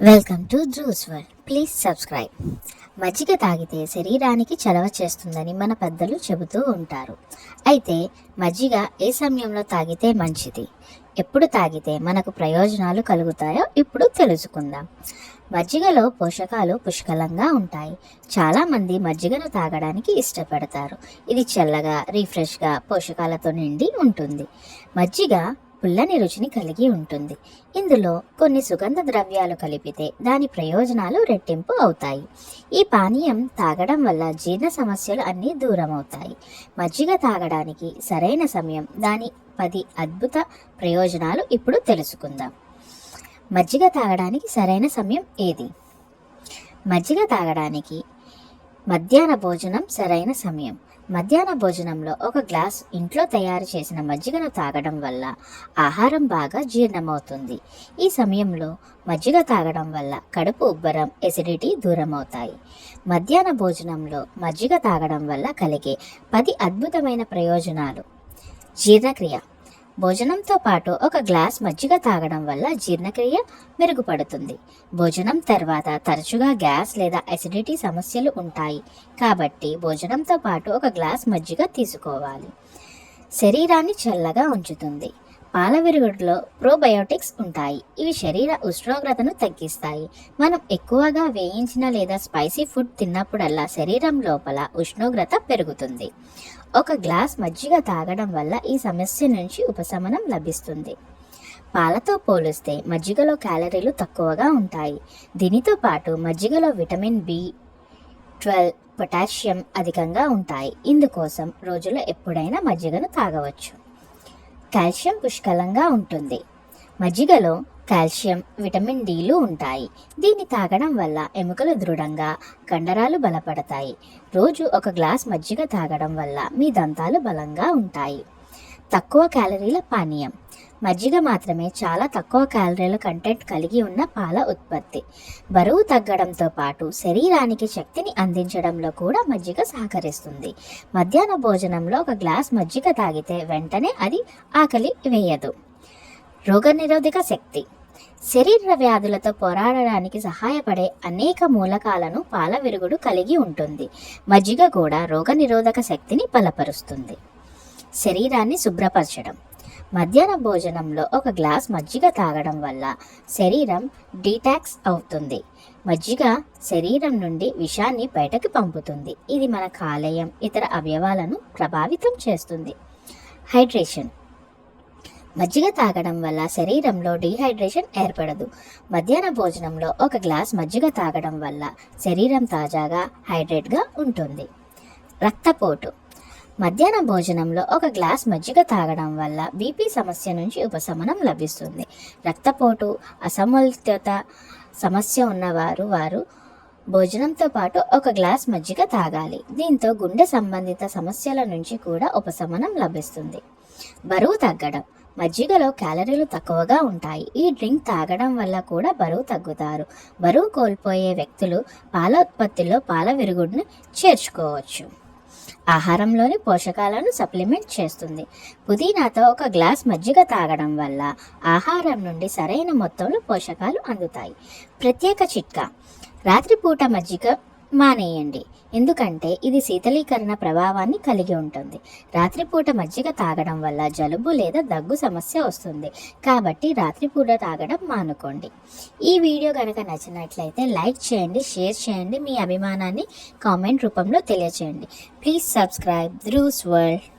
Welcome to juice world please subscribe మజ్జిగ తాగితే శరీరానికి చలవ చేస్తుందని మన పెద్దలు చెబుతూ ఉంటారు. అయితే మజ్జిగ ఏ సమయంలో తాగితే మంచిది? ఎప్పుడు తాగితే మనకు ప్రయోజనాలు కలుగుతాయో ఇప్పుడు తెలుసుకుందాం. మజ్జిగలో పోషకాలు పుష్కలంగా ఉంటాయి. చాలామంది మజ్జిగను తాగడానికి ఇష్టపడతారు. ఇది చల్లగా రిఫ్రెష్గా పోషకాలతో నిండి ఉంటుంది. మజ్జిగ పుల్లని రుచిని కలిగి ఉంటుంది. ఇందులో కొన్ని సుగంధ ద్రవ్యాలు కలిపితే దాని ప్రయోజనాలు రెట్టింపు అవుతాయి. ఈ పానీయం తాగడం వల్ల జీర్ణ సమస్యలు అన్నీ దూరం అవుతాయి మజ్జిగ తాగడానికి సరైన సమయం దాని పది అద్భుత ప్రయోజనాలు ఇప్పుడు తెలుసుకుందాం. మజ్జిగ తాగడానికి సరైన సమయం ఏది? మజ్జిగ తాగడానికి మధ్యాహ్న భోజనం సరైన సమయం. మధ్యాహ్న భోజనంలో ఒక గ్లాస్ ఇంట్లో తయారు చేసిన మజ్జిగను తాగడం వల్ల ఆహారం బాగా జీర్ణమవుతుంది. ఈ సమయంలో మజ్జిగ తాగడం వల్ల కడుపు ఉబ్బరం ఎసిడిటీ దూరం అవుతాయి మధ్యాహ్న భోజనంలో మజ్జిగ తాగడం వల్ల కలిగే పది అద్భుతమైన ప్రయోజనాలు. జీర్ణక్రియ. భోజనంతో పాటు ఒక గ్లాస్ మజ్జిగ తాగడం వల్ల జీర్ణక్రియ మెరుగుపడుతుంది. భోజనం తర్వాత తరచుగా గ్యాస్ లేదా అసిడిటీ సమస్యలు ఉంటాయి. కాబట్టి భోజనంతో పాటు ఒక గ్లాస్ మజ్జిగ తీసుకోవాలి. శరీరాన్ని చల్లగా ఉంచుతుంది. పాల విరుగుడులో ప్రోబయోటిక్స్ ఉంటాయి. ఇవి శరీర ఉష్ణోగ్రతను తగ్గిస్తాయి. మనం ఎక్కువగా వేయించిన లేదా స్పైసీ ఫుడ్ తిన్నప్పుడల్లా శరీరం లోపల ఉష్ణోగ్రత పెరుగుతుంది. ఒక గ్లాస్ మజ్జిగ తాగడం వల్ల ఈ సమస్య నుంచి ఉపశమనం లభిస్తుంది. పాలతో పోలిస్తే మజ్జిగలో క్యాలరీలు తక్కువగా ఉంటాయి. దీనితో పాటు మజ్జిగలో విటమిన్ బి ట్వెల్వ్ పొటాషియం అధికంగా ఉంటాయి. ఇందుకోసం రోజులో ఎప్పుడైనా మజ్జిగను తాగవచ్చు. కాల్షియం పుష్కలంగా ఉంటుంది. మజ్జిగలో కాల్షియం విటమిన్ డీలు ఉంటాయి. దీన్ని తాగడం వల్ల ఎముకలు దృఢంగా కండరాలు బలపడతాయి. రోజు ఒక గ్లాస్ మజ్జిగ తాగడం వల్ల మీ దంతాలు బలంగా ఉంటాయి. తక్కువ క్యాలరీల పానీయం. మజ్జిగ మాత్రమే చాలా తక్కువ క్యాలరీల కంటెంట్ కలిగి ఉన్న పాల ఉత్పత్తి. బరువు తగ్గడంతో పాటు శరీరానికి శక్తిని అందించడంలో కూడా మజ్జిగ సహకరిస్తుంది. మధ్యాహ్న భోజనంలో ఒక గ్లాస్ మజ్జిగ తాగితే వెంటనే అది ఆకలి వేయదు. రోగనిరోధక శక్తి. శరీర వ్యాధులతో పోరాడడానికి సహాయపడే అనేక మూలకాలను పాల విరుగుడు కలిగి ఉంటుంది. మజ్జిగ కూడా రోగనిరోధక శక్తిని బలపరుస్తుంది. శరీరాన్ని శుభ్రపరచడం. మధ్యాహ్న భోజనంలో ఒక గ్లాస్ మజ్జిగ తాగడం వల్ల శరీరం డీటాక్స్ అవుతుంది. మజ్జిగ శరీరం నుండి విషాన్ని బయటకు పంపుతుంది. ఇది మన కాలేయం ఇతర అవయవాలను ప్రభావితం చేస్తుంది. హైడ్రేషన్. మజ్జిగ తాగడం వల్ల శరీరంలో డీహైడ్రేషన్ ఏర్పడదు. మధ్యాహ్న భోజనంలో ఒక గ్లాస్ మజ్జిగ తాగడం వల్ల శరీరం తాజాగా హైడ్రేట్గా ఉంటుంది. రక్తపోటు. మధ్యాహ్న భోజనంలో ఒక గ్లాస్ మజ్జిగ తాగడం వల్ల బీపీ సమస్య నుంచి ఉపశమనం లభిస్తుంది. రక్తపోటు అసమతుల్యత సమస్య ఉన్నవారు వారు భోజనంతో పాటు ఒక గ్లాస్ మజ్జిగ తాగాలి. దీంతో గుండె సంబంధిత సమస్యల నుంచి కూడా ఉపశమనం లభిస్తుంది. బరువు తగ్గడం. మజ్జిగలో క్యాలరీలు తక్కువగా ఉంటాయి. ఈ డ్రింక్ తాగడం వల్ల కూడా బరువు తగ్గుతారు. బరువు కోల్పోయే వ్యక్తులు పాల ఉత్పత్తిలో పాల విరుగుడిని చేర్చుకోవచ్చు. ఆహారంలోని పోషకాలను సప్లిమెంట్ చేస్తుంది. పుదీనాతో ఒక గ్లాస్ మజ్జిగ తాగడం వల్ల ఆహారం నుండి సరైన మొత్తంలో పోషకాలు అందుతాయి. ప్రత్యేక చిట్కా రాత్రిపూట మజ్జిగ మానేయండి. ఎందుకంటే ఇది శీతలీకరణ ప్రభావాన్ని కలిగి ఉంటుంది. రాత్రిపూట మజ్జిగ తాగడం వల్ల జలుబు లేదా దగ్గు సమస్య వస్తుంది. కాబట్టి రాత్రిపూట తాగడం మానుకోండి. ఈ వీడియో కనుక నచ్చినట్లయితే లైక్ చేయండి షేర్ చేయండి మీ అభిమానాన్ని కామెంట్ రూపంలో తెలియచేయండి. ప్లీజ్ సబ్స్క్రైబ్ ధ్రూస్ వరల్డ్.